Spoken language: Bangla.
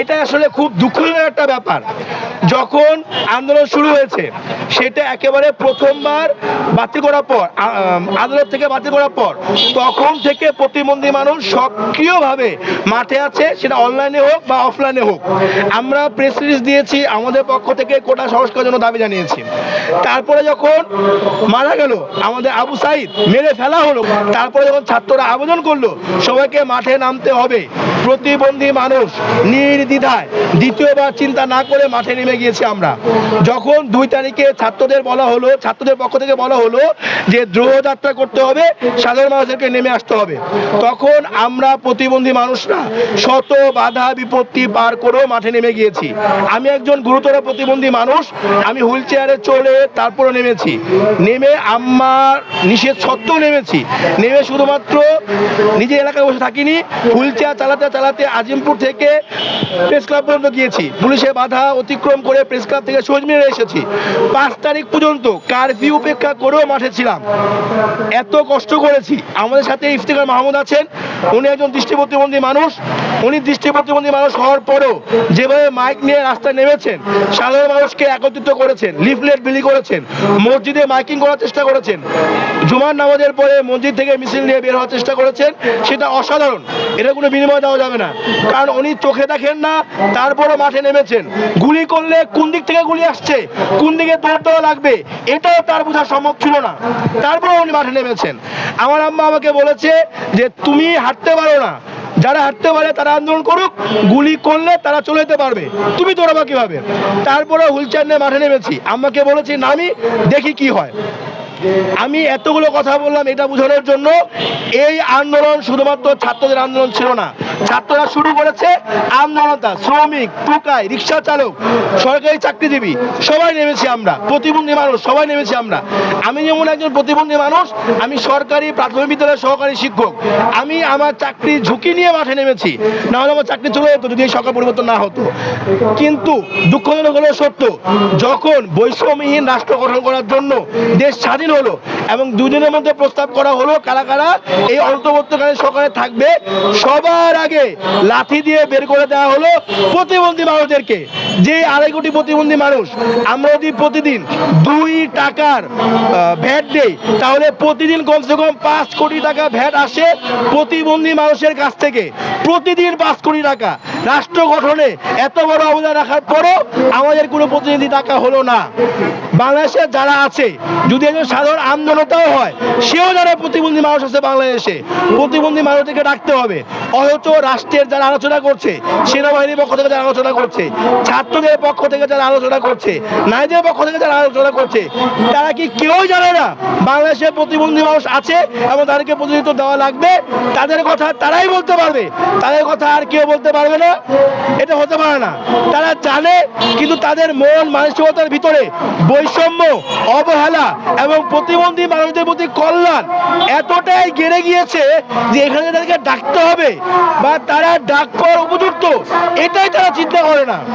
এটা আসলে খুব দুঃখজনক একটা ব্যাপার। যখন আন্দোলন শুরু হয়েছে, সেটা একেবারে প্রথমবার বাতিল করার পর আদালত থেকে বাতিল করার পর, তখন থেকে প্রতিবন্ধী মানুষ সক্রিয়ভাবে মাঠে আছে, সেটা অনলাইনে হোক বা অফলাইনে হোক। আমরা প্রেস রিলিজ দিয়েছি, আমাদের পক্ষ থেকে কোটা সংস্কার জন্য দাবি জানিয়েছি। তারপরে যখন মারা গেল, আমাদের আবু সাইদ, মেরে ফেলা হলো, তারপরে যখন ছাত্ররা আবেদন করল, সবাইকে মাঠে নামতে হবে। প্রতিবন্ধী মানুষ নির্দ্বিধায় দ্বিতীয়বার চিন্তা না করে মাঠে নেমে গিয়েছি আমরা। যখন দুই তারিখে ছাত্রদের বলা হলো, ছাত্রদের পক্ষ থেকে বলা হলো যে দ্রোহযাত্রা করতে হবে, সাধারণ মানুষদেরকে নেমে আসতে হবে। তখন আমরা প্রতিবন্ধী মানুষরা শত বাধা বিপত্তি পার করেও মাঠে নেমে গিয়েছি। আমি একজন গুরুতর প্রতিবন্ধী মানুষ, আমি হুইল চেয়ারে চলে তারপরে নেমেছি। নেমে আমার নিষেধ সত্ত্বেও নেমেছি। নেমে শুধুমাত্র নিজের এলাকায় বসে থাকিনি, হুইল চেয়ার চালাতে চালাতে আজিমপুর থেকে প্রেস ক্লাব পর্যন্ত গিয়েছি। পুলিশের বাধা অতিক্রম করে প্রেস ক্লাব থেকে সহজ মিলে এসেছি। পাঁচ তারিখ পর্যন্ত কারফিউ উপেক্ষা করেও মাঠে ছিলাম। এত কষ্ট করেছি। আমাদের সাথে ইফতিকার মাহমুদ আছেন। উনি একজন দৃষ্টি প্রতিবন্ধী মানুষ। উনি দৃষ্টি প্রতিবন্ধী মানুষ হওয়ার পরেও যেভাবে মাইক নিয়ে রাস্তায় নেমেছেন, সাধারণ মানুষকে একত্রিত করেছেন, লিফলেট বিলি করেছেন, মসজিদে মাইকিং করার চেষ্টা করেছেন, জুমার নামাজের পরে মসজিদ থেকে মিছিল নিয়ে বের হওয়ার চেষ্টা করেছেন, সেটা অসাধারণ। এটা কোনো বিনিময় দেওয়া যাবে না। কারণ উনি চোখে দেখেন না, তারপরও মাঠে নেমেছেন। গুলি করলে কোন দিক থেকে গুলি আসছে? কোন দিকে দৌড় দেওয়া লাগবে? এটাও তার বোঝা সম্ভব ছিল না। তারপর উনি মাঠে নেমেছেন। আমার আম্মা আমাকে বলেছে যে, তুমি হাঁটতে পারো না। যারা হাঁটতে পারে তারা আন্দোলন করুক, গুলি করলে তারা চলে যেতে পারবে। তুমি দৌড়াবা কীভাবে? তারপরে হুইল চেয়ার নিয়ে মাঠে নেমেছি। আম্মাকে বলেছি, নামি, দেখি কি হয়। আমি এতগুলো কথা বললাম এটা বোঝানোর জন্য এই আন্দোলন শুধুমাত্র ছাত্রদের আন্দোলন ছিল না। ছাত্ররা শুরু করেছে আমজনতা শ্রমিক, টুকাই, রিক্সা চালক, সরকারি চাকরিজীবী, সবাই নেমেছি আমরা। প্রতিবন্ধী মানুষ, সবাই নেমেছি আমরা। আমি যেমন একজন প্রতিবন্ধী মানুষ, আমি সরকারি প্রাথমিক বিদ্যালয়ের সহকারী শিক্ষক। আমি আমার চাকরি ঝুঁকি নিয়ে মাঠে নেমেছি। না হলে আমার চাকরি চলে যেত যদি এই সরকার পরিবর্তন না হতো। কিন্তু দুঃখজনক হলেও সত্য, যখন বৈষম্যহীন রাষ্ট্র গঠন করার জন্য দেশ স্বাধীন হলো এবং দুদিনের মধ্যে প্রস্তাব করা হলো কারা কারা এই অন্তর্বর্তীকালীন সরকারে থাকবে। সবার আগে লাঠি দিয়ে বের করে দেওয়া হলো প্রতিবন্ধী মানুষদেরকে। যে আড়াই কোটি প্রতিবন্ধী মানুষ, আমরা যদি প্রতিদিন দুই টাকার ভ্যাট দেই, তাহলে প্রতিদিন কমসে কম পাঁচ কোটি টাকা ভ্যাট আসে প্রতিবন্ধী মানুষের কাছ থেকে। প্রতিদিন পাঁচ কোটি টাকা। রাষ্ট্র গঠনে এত বড় অবদান রাখার পরও আমাদের কোনো প্রতিনিধি টাকা হলো না। বাংলাদেশে যারা আছে, যদি একজন সাধারণ আন্দোলনটাও হয়, সেও যারা প্রতিবন্ধী মানুষ আছে বাংলাদেশে। প্রতিবন্ধী মানুষদেরকে ডাকতে হবে। অথচ রাষ্ট্রের যারা আলোচনা করছে, সেনাবাহিনীর পক্ষ থেকে যারা আলোচনা করছে, ছাত্রদের পক্ষ থেকে যারা আলোচনা করছে, নারীদের পক্ষ থেকে যারা আলোচনা করছে, তারা কি কেউই জানে না বাংলাদেশের প্রতিবন্ধী মানুষ আছে এবং তাদেরকে প্রতিনিধিত্ব দেওয়া লাগবে? তাদের কথা তারাই বলতে পারবে। তাদের কথা আর কেউ বলতে পারবে না। এটা হতে পারে না। তারা জানে, কিন্তু তাদের মন, মানসিকতার ভিতরে বৈষম্য, অবহেলা এবং প্রতিবন্ধী মানুষদের প্রতি কল্যাণ এতটাই গেড়ে গিয়েছে যে এখানে তাদেরকে ডাকতে হবে বা তারা ডাক পাওয়ার উপযুক্ত। এটাই তারা চিন্তা করে না।